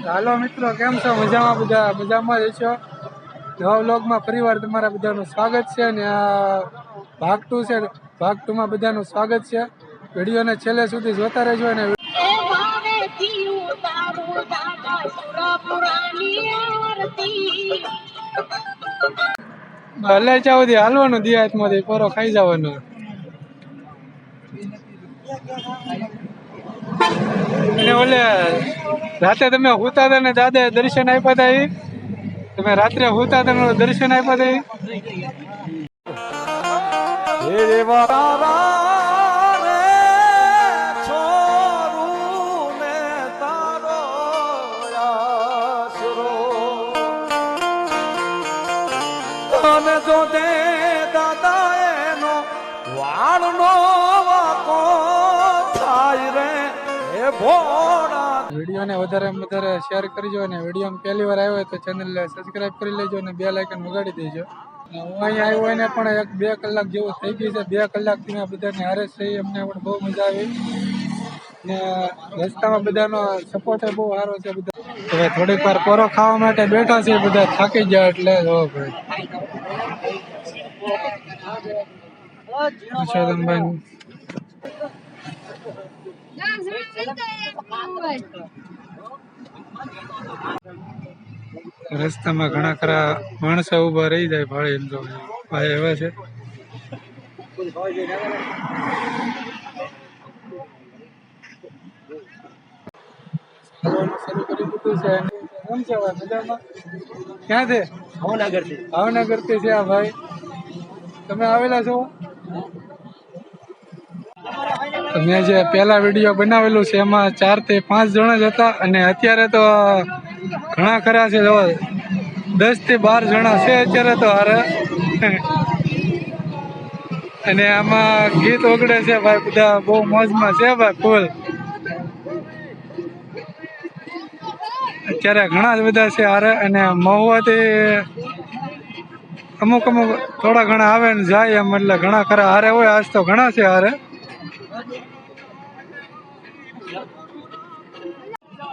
હાલો મિત્રો, કેમ છો? મજામાં બધા મજામાં જ છો નવા વ્લોગમાં ફરીવાર તમારા બધાનું સ્વાગત છે અને આ ભાગ ટુ છે, ભાગ ટુમાં બધાનું સ્વાગત છે. વિડીયોને છેલ્લે સુધી જોતા રહેજો અને ભલે સુધી હાલવાનું, દિયાતમાંથી પોરો ખાઈ જવાનો. અને ઓલે રાતે તમે હોતા હતા ને દાદા દર્શન આપ્યા હતા? તમે રાત્રે હુતા હતા દર્શન આપ્યા હતા આશરો અને જો દે દાદા એનો વાળનો હે ભોળા વિડીયોને વધારે વધારે શેર કરજો અને વીડિયો પહેલી વાર આવ્યો હોય તો ચેનલને સબસ્ક્રાઇબ કરી લેજો અને બે લાઇકન વગાડી દેજો. હું અહીંયા આવ્યો હોય ને પણ એક બે કલાક જેવું થઈ ગયું છે. બે કલાકથી મેં બધાને હારે થઈ. અમને પણ બહુ મજા આવી. ને રસ્તામાં બધાનો સપોર્ટ બહુ સારો છે બધા. હવે થોડીક વાર પોરો ખાવા માટે બેઠા છે બધા થાકી ગયા એટલે જો ભાઈ. યશોદનભાઈ રસ્તામાં ઘણા ખરા માણસો ઊભા રહી જાય ભાડે એમ તો ભાઈ એવા છે. ક્યાંથી ભાવનગરથી. ભાવનગરથી છે આ ભાઈ. તમે આવેલા છો? મેં જે પહેલા વીડિયો બનાવેલું છે, એમાં ચારથી પાંચ જણા જ હતા અને અત્યારે તો ઘણા ખરા છે, જો દસ બાર જણા છે અત્યારે તો હારે. અને આમાં ગીત ઓગળે છે ભાઈ, બધા બહુ મોજમાં છે ભાઈ, ફૂલ. અત્યારે ઘણા જ બધા છે હારે અને મહુવાથી અમુક અમુક થોડા ઘણા આવે ને જાય એમ, એટલે ઘણા ખરા હારે હોય, આજ તો ઘણા છે હારે.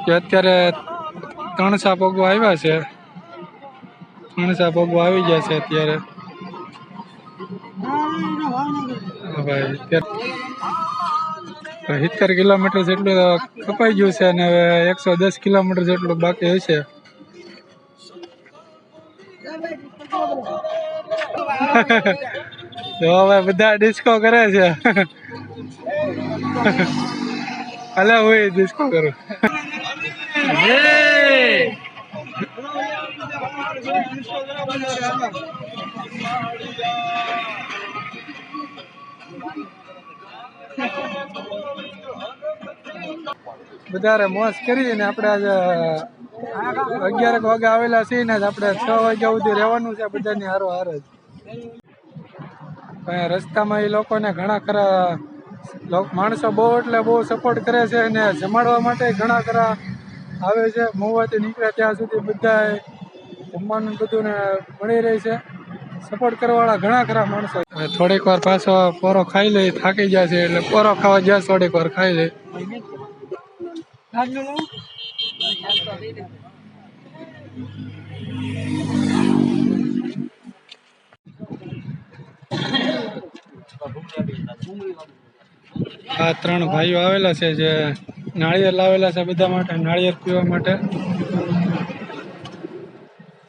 કે અત્યારે ત્રણસા પગો આવ્યા છે. ત્રણસા પગો આવી ગયા છે અત્યારે. ભાઈ સિત્તેર કિલોમીટર જેટલું કપાઈ ગયું છે અને હવે એકસો દસ કિલોમીટર જેટલું બાકી હશે. તો હવે બધા ડિસ્કો કરે છે. અલે હું ડિસ્કો કરું વધારે મોસ કરી ને આપણે આજે અગિયાર વાગે આવેલા છીએ ને આપણે છ વાગ્યા સુધી રહેવાનું છે બધાની હારો હાર જ. રસ્તામાં એ લોકોને ઘણા ખરા માણસો બહુ એટલે બહુ સપોર્ટ કરે છે અને જમાડવા માટે ઘણા ખરા આવે છે. મોવાથી નીકળ્યા ત્યાં સુધી બધા જમવાનું બધું મળી રહે છે. સપોર્ટ કરવાવાળા ઘણા ખરા માણસો. થોડીક વાર પાછો પોરો ખાઈ લઈ થાકી જાય છે એટલે પોરો ખાવા જાય થોડીક વાર ખાઈ લઈ આ ત્રણ ભાઈઓ આવેલા છે જે નાળિયેર લાવેલા છે બધા માટે, નાળિયેર પીવા માટે.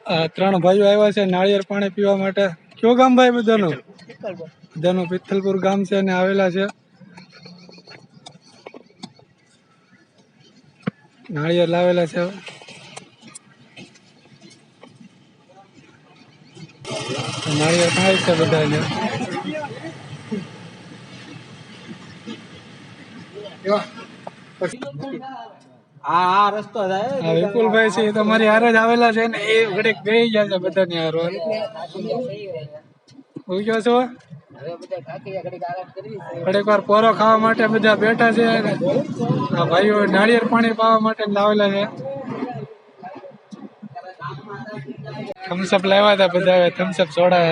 આ ત્રણ ભાઈઓ આવ્યા છે નાળિયેર પાણી પીવા માટે. કયો ગામ ભાઈ બધાનું? બધાનું પિથલપુર ગામ છે અને આવેલા છે. નાળિયેર લાવેલા છે. નાળિયેર ખાય છે બધાને. આ આ રસ્તો જાય વિપુલભાઈ છે, એ મારી હારે જ આવેલા છે ને, એ ઘડીક ગઈ ગયા છે બધાની હારો. છો? ઘડીક વાર પોરો ખાવા માટે બધા બેઠા છે આ ભાઈઓ નાળિયેર પાણી પાવા માટે લાવેલા છે. થમ્સઅપ લાવ્યા હતા બધા થમ્સઅપ સોડા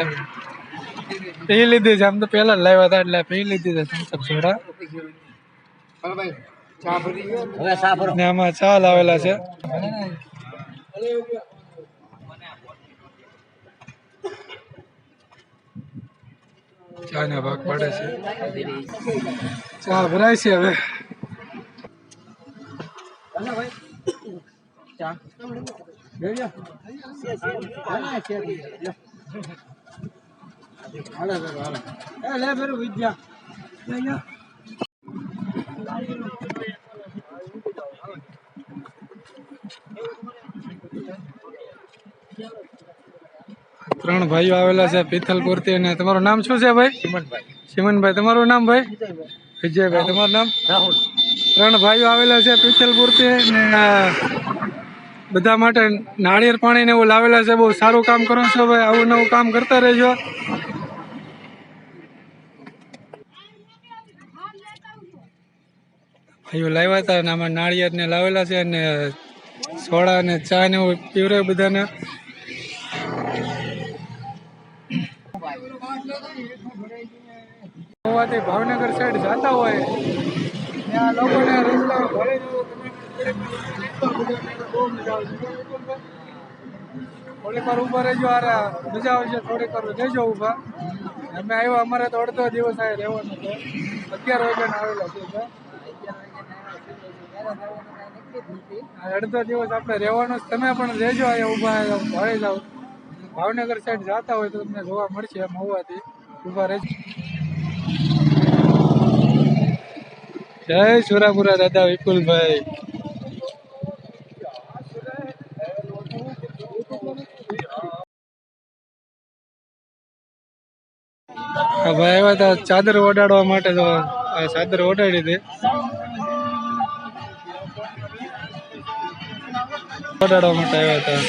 પી લીધી છે, આમ તો પેલા જ લાવ્યા હતા એટલે પી લીધી છે થમ્સઅપ સોડા ને આમાં ચા લાવેલા છે. ભાગ પાડે છે. ચા ભરાય છે હવે. લે ફેરું વિદ્યા. ત્રણ ભાઈઓ આવેલા છે પિથલપુરથી અને તમારું નામ શું છે ભાઈ? સિમનભાઈ. તમારું નામ ભાઈ? વિજયભાઈ તમારું નામ? રાહુલ. ત્રણ ભાઈઓ આવેલા છે પિથલપુરથી ને બધા માટે નાળિયેર પાણી ને એવું લાવેલા છે. બહુ સારું કામ કરો છો ભાઈ આવું નવું કામ કરતા રહેજો. ભાઈઓ લાવ્યા હતા અને આમાં નાળિયેર ને લાવેલા છે અને સોડા અને ચા ને એવું પીવરે બધાને. હોવાથી ભાવનગર સાઈડ જતા હોય. ત્યાં લોકોને રસ્તા થોડીક વાર ઊભા રહેજો આરા મજા આવશે, થોડીક વાર રહેજો ઊભા. અમે આવ્યા, અમારે તો અડધો દિવસ આ રહેવાનું છે. અગિયાર વાગ્યાના આવેલા છે અડધો દિવસ આપણે રહેવાનું. તમે પણ રહેજો અહીંયા ઊભા ભળી જાઓ. ભાવનગર સાઈડ જતા હોય તો તમને જોવા મળશે એમ હોવાથી. ઊભા રહેજો. જય સુરાપુરા દાદા વિપુલભાઈ. ભાઈ આવ્યા હતા ચાદર ઓડાડવા માટે તો ચાદર ઓડાડી હતી. ઓડાડવા માટે આવ્યા હતા.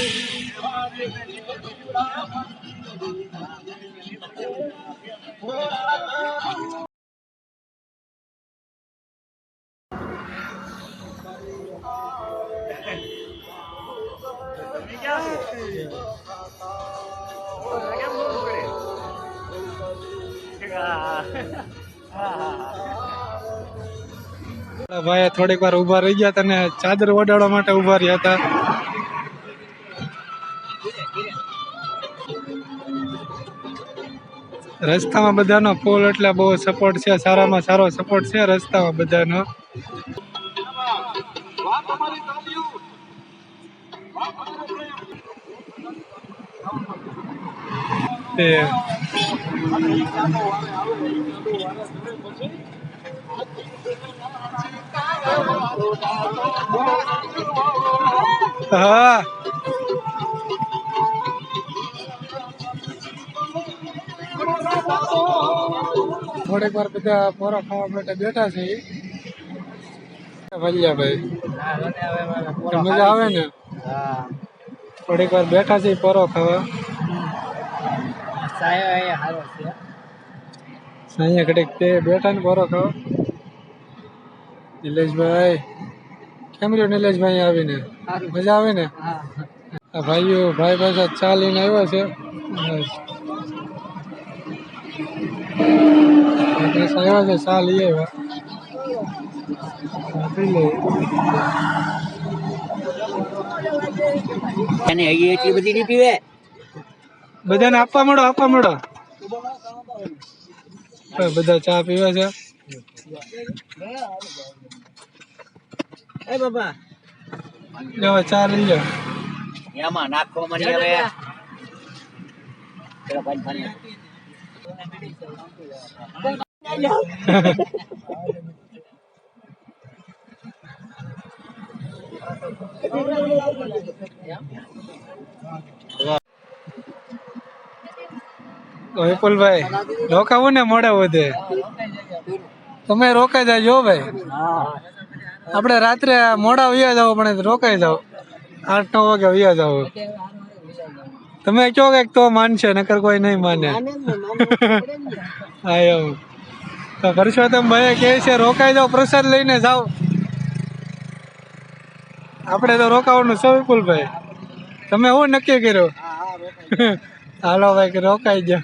ભાઈ થોડીક વાર ઊભા રહી ગયા હતા ને ચાદર ઓડાડવા માટે ઊભા રહ્યા હતા. રસ્તામાં બધાનો ફૂલ એટલે બહુ સપોર્ટ છે, સારામાં સારો સપોર્ટ છે રસ્તામાં બધાનો. તે હા. થોડીક વાર બધા પોરા ખાવા માટે બેઠા છે. ભલ્યાભાઈ મજા આવે ને? થોડીક વાર બેઠા છે પોરો ખાવા. સાયો કડીક ઘડીક તે બેઠા ને પોરો ખાવા. નિલેશભાઈ કેમ રહ્યો નિલેશભાઈ આવીને? મજા આવે ને? આ ભાઈઓ ભાઈ પાછા ચા લઈને આવ્યા છે. આવ્યા છે ચા લઈ આવ્યા. લઈએ. એટલી બધી નહીં પીવે બધાને આપવા મળો આપવા મળો. બધા ચા પીવા છે. એ બાબા. લ્યો ચા લઈ લો એમાં નાખો મને હવે. પેલા પાણી પાણી વિપુલભાઈ રોકાવું ને મળે વધે. તમે રોકાઈ જાજો હો ભાઈ. આપણે રાત્રે મોડા વ્યા જાવ પણ રોકાઈ જાવ આઠ નવ વાગે વ્યા જાવ તમે કહો કે તો માનશે નકર કોઈ નહીં માને. હા એવું તો પરસોત્તમ ભાઈ કહે છે રોકાઈ જાવ પ્રસાદ લઈને જાવ આપણે તો રોકાવાનું છે વિપુલભાઈ. તમે શું નક્કી કર્યું? હાલો ભાઈ રોકાઈ જાવ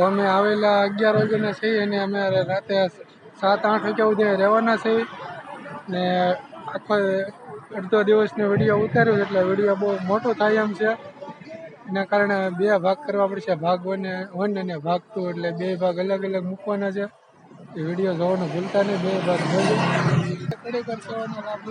તો અમે આવેલા અગિયાર વાગ્યાના છીએ અને અમે રાતે સાત આઠ વાગ્યા સુધી રહેવાના છીએ. ને આખો અડધો દિવસનો વીડિયો ઉતાર્યો એટલે વીડિયો બહુ મોટો થાય એમ છે. એના કારણે બે ભાગ કરવા પડશે, ભાગ વન વન અને ભાગ ટુ એટલે બે ભાગ અલગ અલગ મૂકવાના છે. એ વીડિયો જોવાનું ભૂલતા નહીં, બે ભાગ જોજો. કડી કરશોનો લાભ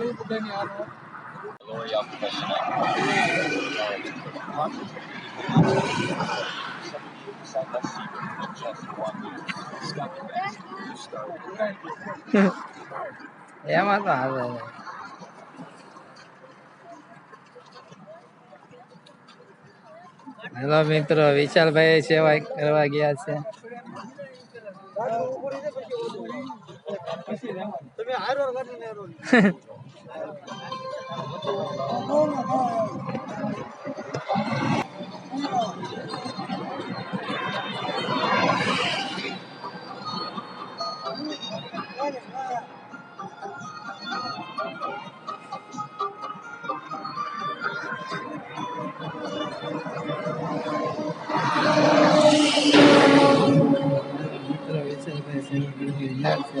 એમાં તો આવે હેલો મિત્રો વિશાલભાઈ સેવા કરવા ગયા છે. મિત્રો વિશાલભાઈ સેવા કરવા ગયા છે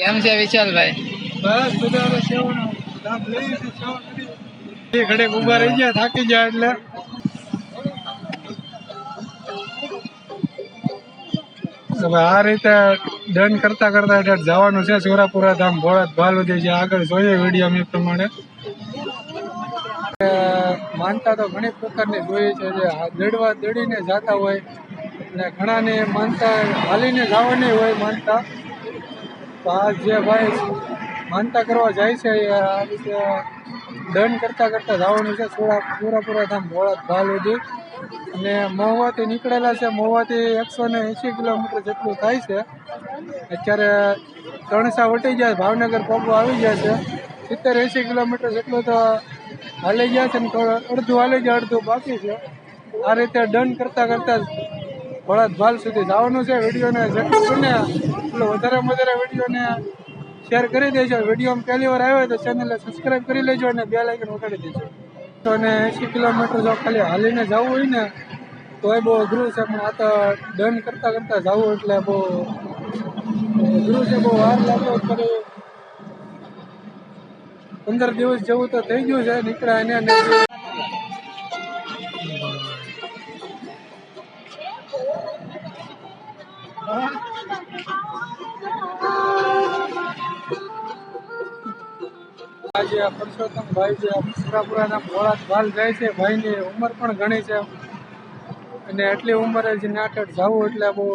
કેમ છે વિશાલભાઈ? બસ બધા સેવાનો લાભ લઈ છે રહી ગયા, થાકી જાય એટલે. હવે આ રીતે ડન કરતા કરતા જવાનું છે, સોરાપુરા ધામ, ભોળાત ભાલુદી જે આગળ જોઈએ વીડિયો એ પ્રમાણે. માનતા તો ઘણી પ્રકારની જોઈએ છે, જે દડવા દડીને જતા હોય, અને ઘણાને માનતા, હાલીને જવાની હોય માનતા. આ જે ભાઈ માનતા કરવા જાય છે, એ આ રીતે દંડ કરતાં કરતાં જવાનું છે સુરા સુરાપુરા ધામ ભાલ સુધી. અને મહુવાથી નીકળેલા છે, મહુવાથી એકસો ને એંસી કિલોમીટર જેટલું થાય છે. અત્યારે ત્રણસા વટી ગયા, ભાવનગર પગો આવી ગયા છે. સિત્તેર એંસી કિલોમીટર જેટલું તો હાલી ગયા છે ને અડધું હાલી ગયા, અડધું બાકી છે. આ રીતે દંડ કરતાં કરતાં ભોળાત ભાલ સુધી જવાનું છે. વિડીયોને જેટલું બને એટલું વધારે વધારે વિડીયોને શેર કરી દેજો. વીડિયો પહેલી વાર આવ્યો તો ચેનલને સબસ્ક્રાઈબ કરી લેજો અને બે લાઇકન વગાડી દેજો. તો ને એંસી કિલોમીટર જો ખાલી હાલીને જવું હોય ને, તોય બહુ અઘરું છે, પણ આ તો ડન કરતાં કરતાં જવું એટલે બહુ અઘરું છે, બહુ વાર લાગે ફરી પંદર દિવસ જેવું તો થઈ ગયું છે, નીકળ્યા એને ભાઈ છે મથુરાપુરાના ભોળાત ભાલ જાય છે, ભાઈની ઉંમર પણ ઘણી છે. અને એટલી ઉંમરે જ નાટક જવું એટલે બહુ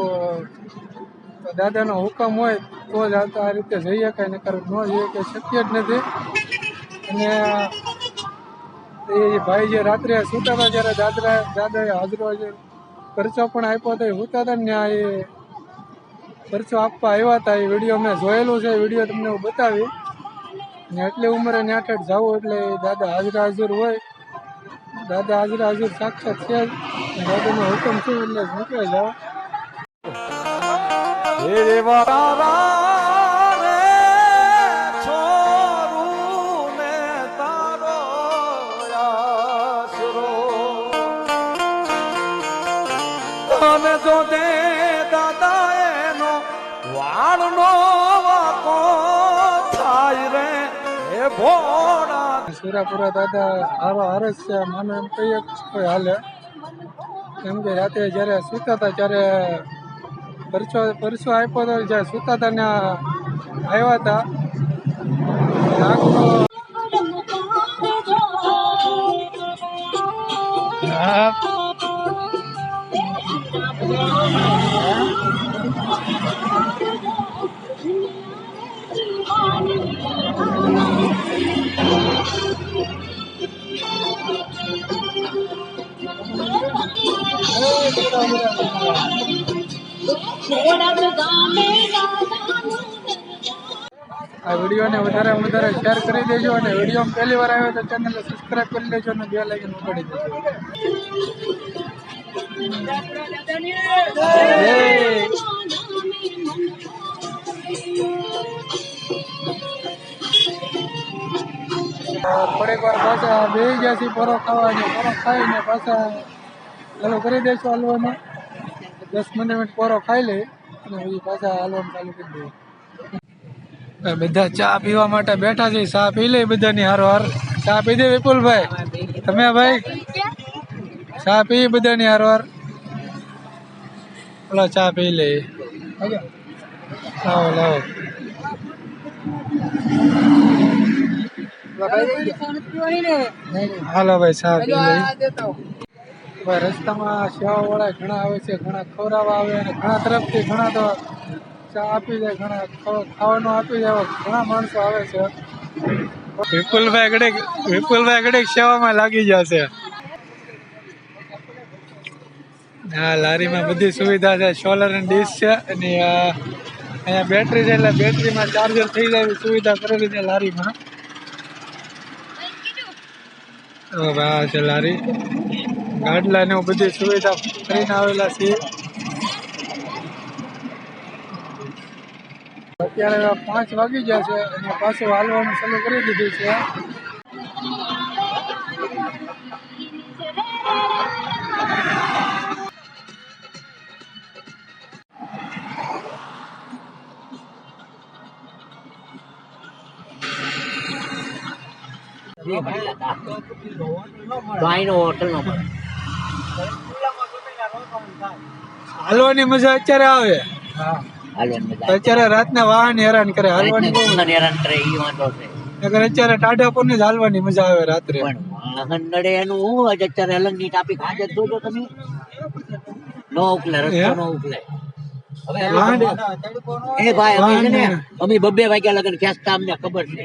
દાદાનો હુકમ હોય તો જ આ રીતે જઈ શકાય, નકર ન જઈએ કે શક્ય જ નથી. અને એ ભાઈ જે રાત્રે સૂતા હતા જ્યારે દાદરા, દાદાએ હાજરો ખર્ચો પણ આપ્યો હતો, એ સૂતા હતા ને એ ખર્ચો આપવા આવ્યા હતા, એ વીડિયો મેં જોયેલું છે વીડિયો તમને હું બતાવી ને એટલી ઉંમરે ન્યાઠેઠ જવું એટલે દાદા હાજર હાજર હોય. દાદા હાજર હાજર સાક્ષાત છે જ. દાદાનો હુકમ છે એટલે નીકળે જાવ અને જો દે દાદા સુરાપુરા દાદા હારો હારે જ છે મને એમ કહીએ કોઈ હાલે. કેમ કે રાતે જ્યારે સૂતા હતા ત્યારે પરસો પરસો આપ્યો હતો જ્યારે સૂતા હતા ને આવ્યા હતા. વિડીયોને વધારે વધારે શેર કરી દેજો અને વીડિયો પહેલી વાર આવ્યો તો ચેનલને સબસ્ક્રાઈબ કરી લેજો અને બે લાઈકન ઉપાડી દેજો. થોડીક વાર પાછા બે ગયા છીએ પરો ખાવાનો. પરો ખાઈને પાછા ચાલુ કરી દઈશું હાલવાનું. દસ મિનિટ પરો ખાઈ લે અને પછી પાછા હાલવાનું ચાલુ કરી દઈએ બધા ચા પીવા માટે બેઠા છે. ચા પી લે બધાની હારો હાર. ચા પી દે વિપુલભાઈ. તમે ભાઈ? ચા પી બધાની હારો હાર. ઓલા ચા પી લે. લાવો લાવો. હાલો ભાઈ, ચા પી લે. રસ્તામાં સેવા વાળા ઘણા આવે છે. ઘણા ખવડાવવા આવે અને ઘણા તરફથી ઘણા તો ચા આપી જાય ઘણા ખાવાનું આપી જાય ઘણા માણસો આવે છે. વિપુલભાઈ ઘડીક વિપુલભાઈ ઘડીક સેવામાં લાગી જશે. હા લારીમાં બધી સુવિધા છે સોલર ડીશ છે, અને અહીંયા બેટરી છે, એટલે બેટરીમાં ચાર્જર થઈ જાય એવી સુવિધા કરેલી છે લારીમાં. ભાઈ છે લારી. ગાડલા ને બધી સુવિધા કરીને આવેલા છીએ. અત્યારે પાંચ વાગી ગયા છે અને પાછું હાલવાનું ચાલુ કરી દીધું છે. તો આઈનો હોટલ નો મળે. હાલવાની મજા અત્યારે આવે. હાલવાની મજા તો અત્યારે રાતના વાહન હેરાન કરે હાલવાની હેરાન કરે વાંધો છે. અત્યારે ટાઢા પર હાલવાની મજા આવે રાત્રે. પણ વાહન નડે એનું હું હોય છે અત્યારે અલંગની ટાપી ખાજે જોજો તમે. નો ઉકલે રસ્તો નો ઉકલે એ ભાઈ અમે છે ને અમે બબ્બે વાગ્યા લગન ખેંચતા અમને ખબર છે.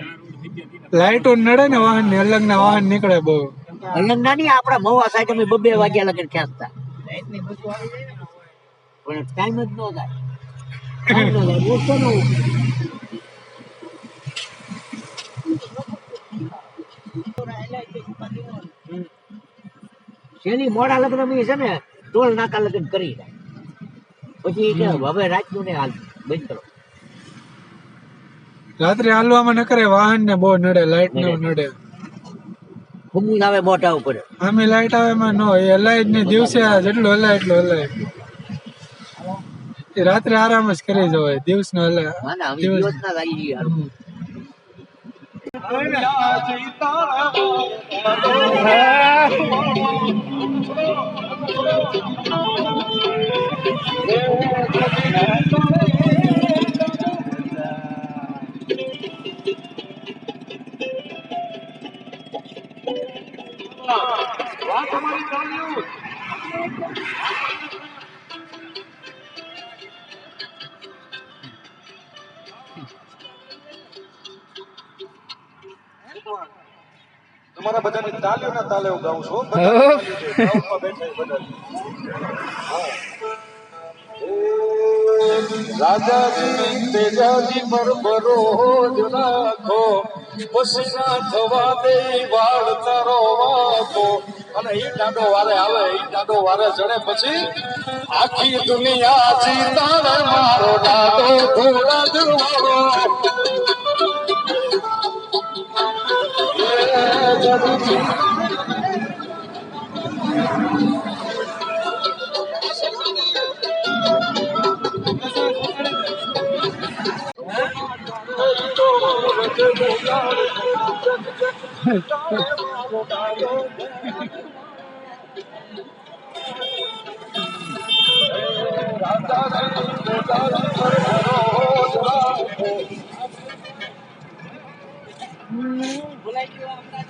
લાઈટો નડે ને વાહન ને અલગ ના વાહન નીકળે બહુ. અલગ ના નહીં આપણા મવા સાઈડ અમે બબ્બે વાગ્યા લગન ખેંચતા પણ ટાઈમ જ ન થાય. શેની મોડા લગ્ન બી છે ને ટોલ નાકા લગ્ન કરી જાય પછી કે હવે રાતનું ને હાલ બંધ કરો. રાત્રે હાલવામાં ન કરે વાહન ને બહુ નડે લાઈટ ને નડે. ફૂમું આવે મોટા ઉપર. અમે લાઈટ આવે માં નો એ હલાય ને દિવસે જેટલો જેટલું હલાય એટલું હલાય. એ રાત્રે આરામ જ કરી જવાય દિવસ નો એટલે દિવસ- ના લાગી. તમારા બધાની તાલીઓના તાલે હું ગાઉં છું. તાલીઓ રાજાજી તેજાજી પર ભરોજ રાખો પછી ના થવા દે વાળ તારો વાતો. અને ઈ ડાડો વારે આવે ઈ ડાડો વારે ચડે પછી આખી દુનિયા જીતાડે મારો ગુજરાતી ટીમ બોલાય ગયો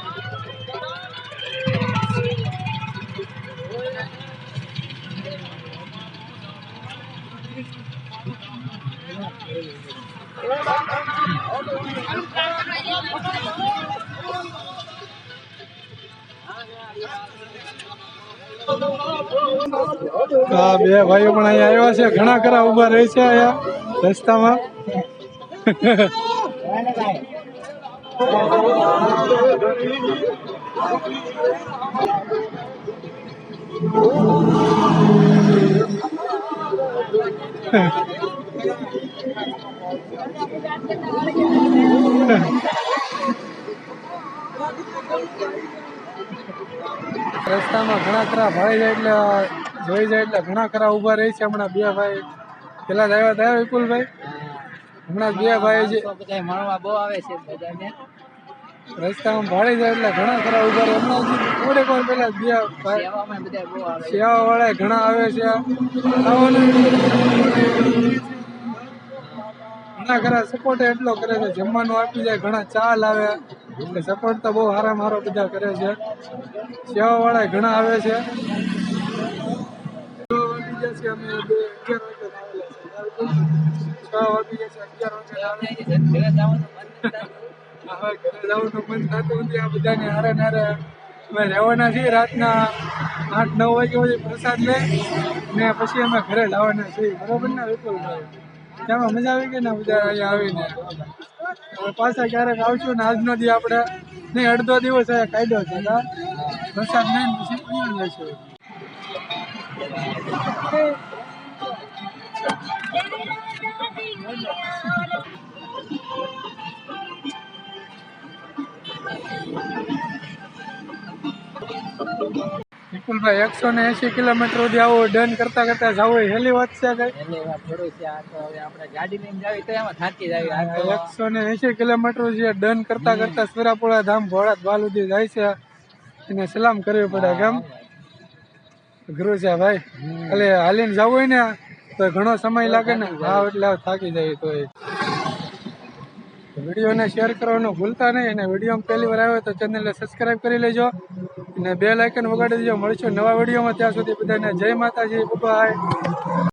આ બે ભાઈઓ પણ અહીંયા આવ્યા છે. ઘણા ખરા ઊભા રહે છે અહીંયા રસ્તામાં. રસ્તામાં ઘણા ખરા ભાઈ જાય એટલે જોઈ જાય એટલે ઘણા ખરા ઊભા રહે છે હમણાં બે ભાઈ. પેલા જ આવ્યા હતા વિપુલભાઈ. હમણાં બે ભાઈ જે બધા મળવા બહુ આવે છે બધાને. રસ્તામાં ભાડી જાય એટલે ઘણા ખરા ઊભા રહે. હમણાં થોડે થોડીક પેલા આવે સેવા વાળા ઘણા આવે છે. ઘણા ખરા સપોર્ટ એટલો કરે છે. જમવાનું આપી જાય, ઘણા ચા લાવે. એટલે સપોર્ટ તો બહુ સારા મારો બધા કરે છે. સેવાવાળા ઘણા આવે છે. છ વાગી જશે અગિયાર વાગે ઘરે જવાનું મન થતું નથી. આ બધાને હારે નારે અમે રહેવાના છીએ રાતના આઠ, નવ વાગ્યા સુધી પ્રસાદ લે ને પછી અમે ઘરે લાવવાના છીએ. બરોબર ને, વિપુલભાઈ? ત્યાં મજા આવી ગઈ ને બધા અહીંયા આવીને. હવે પાછા ક્યારેક આવશું ને આજનો દી આપણે નહીં, અડધો દિવસ અહીંયા કાઢ્યો છે વરસાદ નહીં પછી પછી અહીંયા વિપુલભાઈ એકસો ને એસી કિલોમીટર સુધી આવું ડન કરતા કરતા જવું એ હેલી વાત છે કઈ? એટલે વાત થોડું છે આ તો હવે આપણે ગાડી લઈને જાવી તો એમાં થાકી જાય એકસો ને એસી કિલોમીટર જે ડન કરતા કરતા સુરાપુરા ધામ ભોળા બાલ સુધી જાય છે. એને સલામ કરવી પડે કેમ? ઘરું છે ભાઈ. એટલે હાલીને જવું હોય ને તો ઘણો સમય લાગે ને. હા એટલે થાકી જાય તો વિડીયોને શેર કરવાનું ભૂલતા નહીં અને વીડિયો પહેલી વાર આવ્યો તો ચેનલને સબસ્ક્રાઈબ કરી લેજો અને બે લાઇકન વગાડી દેજો. મળીશું નવા વિડીયોમાં. ત્યાં સુધી બધાને જય માતાજી બાય